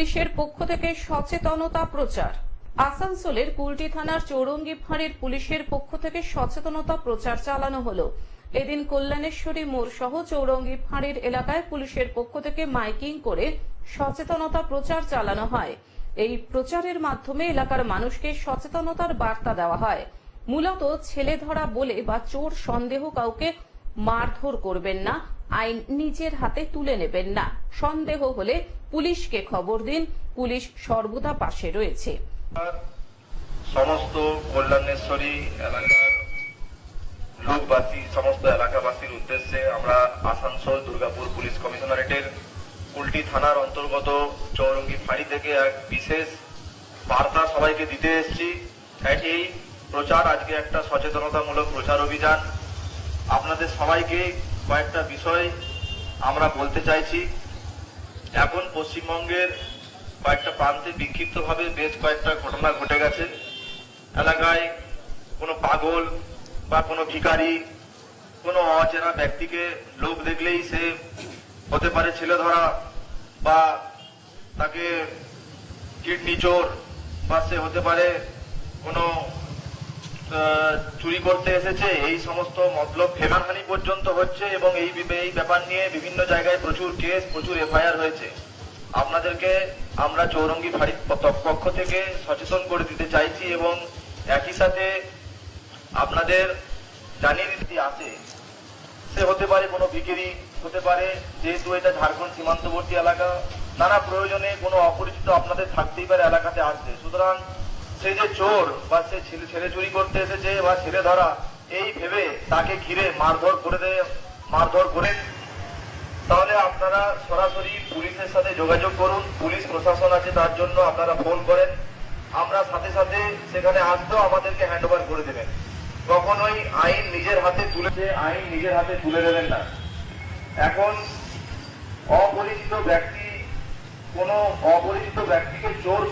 পুলিশের পক্ষ থেকে সচেতনতা প্রচার। আসানসোলের কুলটি থানার চৌরঙ্গি ফাঁড়ির পুলিশের পক্ষ থেকে সচেতনতা প্রচার চালানো হলো। এদিন কল্যাণেশ্বরী মোড় সহ চৌরঙ্গি ফাঁড়ির এলাকায় পুলিশের পক্ষ থেকে মাইকিং করে সচেতনতা প্রচার চালানো হয়। এই প্রচারের মাধ্যমে এলাকার মানুষকে সচেতনতার বার্তা দেওয়া হয়। মূলত ছেলে ধরা বলে বা চোর সন্দেহ কাউকে মারধর করবেন না, আইন নিজের হাতে তুলে নেবেন না। সন্দেহ হলে পুলিশকে খবর দিন, পুলিশ সর্বদা পাশে রয়েছে। সমস্ত কল্যাণেশ্বরী এলাকার লোকবাসী, সমস্ত এলাকাবাসীর উদ্দেশ্যে আমরা আসানসোল দুর্গাপুর পুলিশ কমিশনারেটের উল্টি থানার অন্তর্গত চৌরঙ্গি ফাঁড়ি থেকে এক বিশেষ বার্তা সবাইকে দিতে এসেছি। এই প্রচার, আজকে একটা সচেতনতামূলক প্রচার অভিযান। আপনাদের সবাইকে কয়েকটা বিষয় আমরা বলতে চাইছি। এখন পশ্চিমবঙ্গের কয়েকটা প্রান্তে বিক্ষিপ্তভাবে বেশ কয়েকটা ঘটনা ঘটে গেছে। এলাকায় কোনো পাগল বা কোনো ভিকারি কোনো অচেনা ব্যক্তিকে লোক দেখলেই সে হতে পারে ছেলে ধরা বা তাকে কিডনি চোর বা সে হতে পারে কোনো চুরি করতে এসেছে। এই সমস্ত মতলব ফেমানহানি পর্যন্ত হচ্ছে এবং এই এই ব্যাপার নিয়ে বিভিন্ন জায়গায় প্রচুর কেস, প্রচুর এফআইআর হয়েছে। আপনাদেরকে আমরা চৌরঙ্গি ফাঁড়ির পক্ষ থেকে সচেতন করে দিতে চাইছি এবং একই সাথে আপনাদের জানিয়ে দিতে আসে, সে হতে পারে কোনো ভিকিরি, হতে পারে যেহেতু এটা ঝাড়খণ্ড সীমান্তবর্তী এলাকা, নানা প্রয়োজনে কোনো অপরিচিত আপনাদের থাকতেই পারে এলাকাতে আসবে। সুতরাং সে যে চোর বা সে ছেলে চুরি করতে এসেছে বা ছেলে ধরা, এই ভেবে তাকে ঘিরে মারধর করে দেয় মারধর করে তাহলে আপনারা সরাসরি পুলিশের সাথে যোগাযোগ করুন। পুলিশ প্রশাসন আছে, তার জন্য আপনারা ফোন করেন। আমরা সাথে সাথে সেখানে আসতেও আমাদেরকে হ্যান্ড ওভার করে দেবেন। কখনোই আইন নিজের হাতে তুলেছে আইন নিজের হাতে তুলে দেবেন না। এখন অপরিচিত ব্যক্তি, কোনো অপরিচিত ব্যক্তিকে চোর